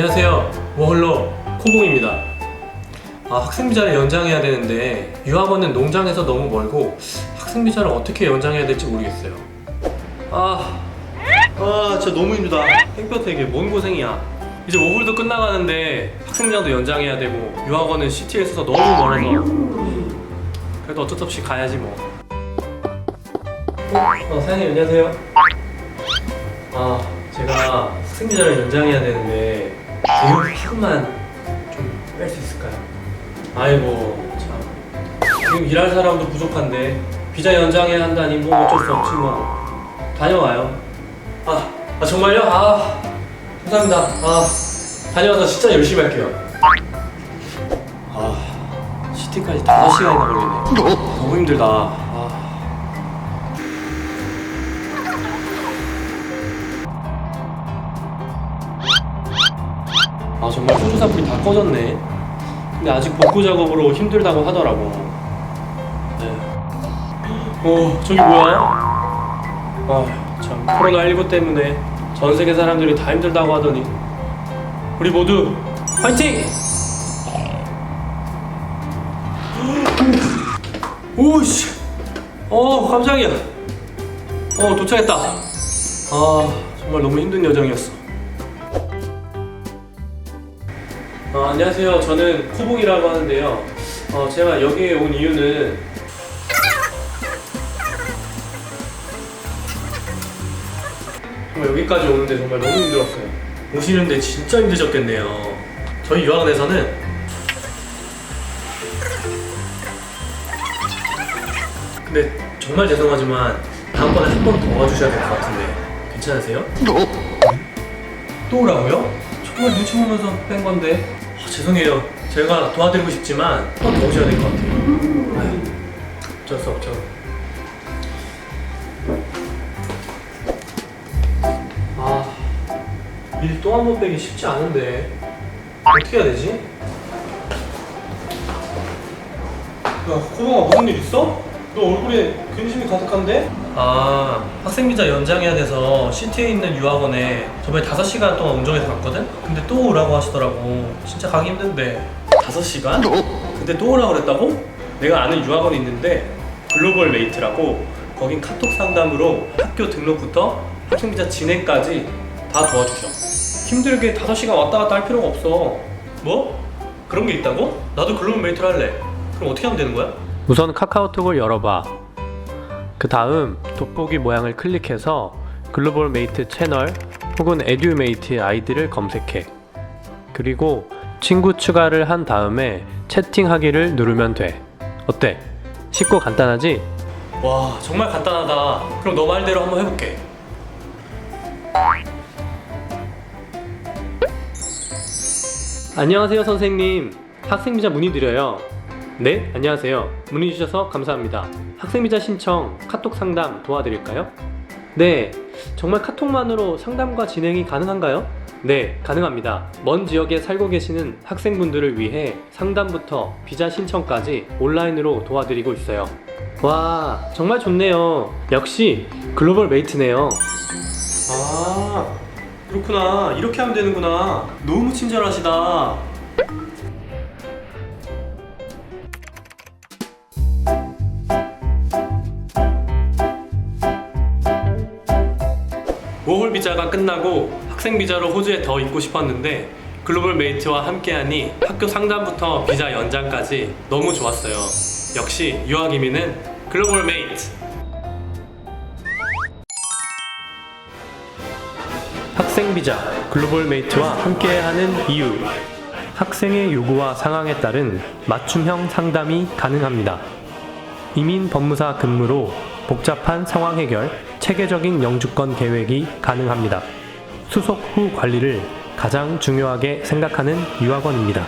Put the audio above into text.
안녕하세요. 워홀로 코봉입니다. 아, 학생비자를 연장해야 되는데 유학원은 농장에서 너무 멀고 학생비자를 어떻게 연장해야 될지 모르겠어요. 아, 아 진짜 너무 힘들다. 땡볕에 게뭔 고생이야. 이제 워홀도 끝나가는데 학생비자도 연장해야 되고 유학원은 시티에 있어서 너무 멀어서 그래도 어쩔 수 없이 가야지 뭐. 어, 사장님 안녕하세요. 아, 제가 학생비자를 연장해야 되는데 교육 학만 좀 뺄 수 있을까요? 아이고 참 지금 일할 사람도 부족한데 비자 연장해야 한다니 뭐 어쩔 수 없지 뭐 다녀와요. 아, 아 정말요? 아 감사합니다. 아 다녀와서 진짜 열심히 할게요. 아 시티까지 5시간이나 걸리네. 너무 힘들다. 아. 아 정말 손주사 불이 다 꺼졌네. 근데 아직 복구 작업으로 힘들다고 하더라고. 네. 어 저기 뭐야? 아참 코로나 19 때문에 전 세계 사람들이 다 힘들다고 하더니 우리 모두 화이팅! 오씨, 어 깜짝이야. 어 도착했다. 아 정말 너무 힘든 여정이었어. 어, 안녕하세요. 저는 코봉이라고 하는데요. 어, 제가 여기에 온 이유는 정말 여기까지 오는데 정말 너무 힘들었어요. 오시는데 진짜 힘드셨겠네요. 저희 유학원에서는 근데 정말 죄송하지만 다음번에 한 번 더 와주셔야 될 것 같은데 괜찮으세요? 또 오라고요? 정말 눈치 보면서 뺀 건데 아, 죄송해요 제가 도와드리고 싶지만 한 번 더 오셔야 될 것 같아요 아휴, 어쩔 수 없죠 아 일 또 한 번 빼기 쉽지 않은데 어떻게 해야 되지? 야 코봉아 무슨 일 있어? 너 얼굴에 근심이 가득한데? 아 학생비자 연장해야 돼서 시티에 있는 유학원에 저번에 5시간 동안 운전해서 갔거든? 근데 또 오라고 하시더라고 진짜 가기 힘든데 5시간? 근데 또 오라고 그랬다고? 내가 아는 유학원이 있는데 글로벌 메이트라고 거긴 카톡 상담으로 학교 등록부터 학생비자 진행까지 다 도와주셔 힘들게 5시간 왔다 갔다 할 필요가 없어 뭐? 그런 게 있다고? 나도 글로벌 메이트를 할래 그럼 어떻게 하면 되는 거야? 우선 카카오톡을 열어봐. 그 다음 돋보기 모양을 클릭해서 글로벌 메이트 채널 혹은 에듀메이트의 아이디를 검색해. 그리고 친구 추가를 한 다음에 채팅하기를 누르면 돼. 어때? 쉽고 간단하지? 와 정말 간단하다 그럼 너 말대로 한번 해볼게 안녕하세요 선생님 학생비자 문의드려요 네 안녕하세요. 문의 주셔서 감사합니다. 학생비자 신청 카톡 상담 도와드릴까요? 네 정말 카톡만으로 상담과 진행이 가능한가요? 네 가능합니다. 먼 지역에 살고 계시는 학생분들을 위해 상담부터 비자 신청까지 온라인으로 도와드리고 있어요. 와 정말 좋네요. 역시 글로벌 메이트네요. 아 그렇구나. 이렇게 하면 되는구나. 너무 친절하시다 워홀 비자가 끝나고 학생 비자로 호주에 더 있고 싶었는데 글로벌 메이트와 함께하니 학교 상담부터 비자 연장까지 너무 좋았어요. 역시 유학 이민은 글로벌 메이트. 학생 비자 글로벌 메이트와 함께하는 이유. 학생의 요구와 상황에 따른 맞춤형 상담이 가능합니다. 이민 법무사 근무로 복잡한 상황 해결, 체계적인 영주권 계획이 가능합니다. 수속 후 관리를 가장 중요하게 생각하는 유학원입니다.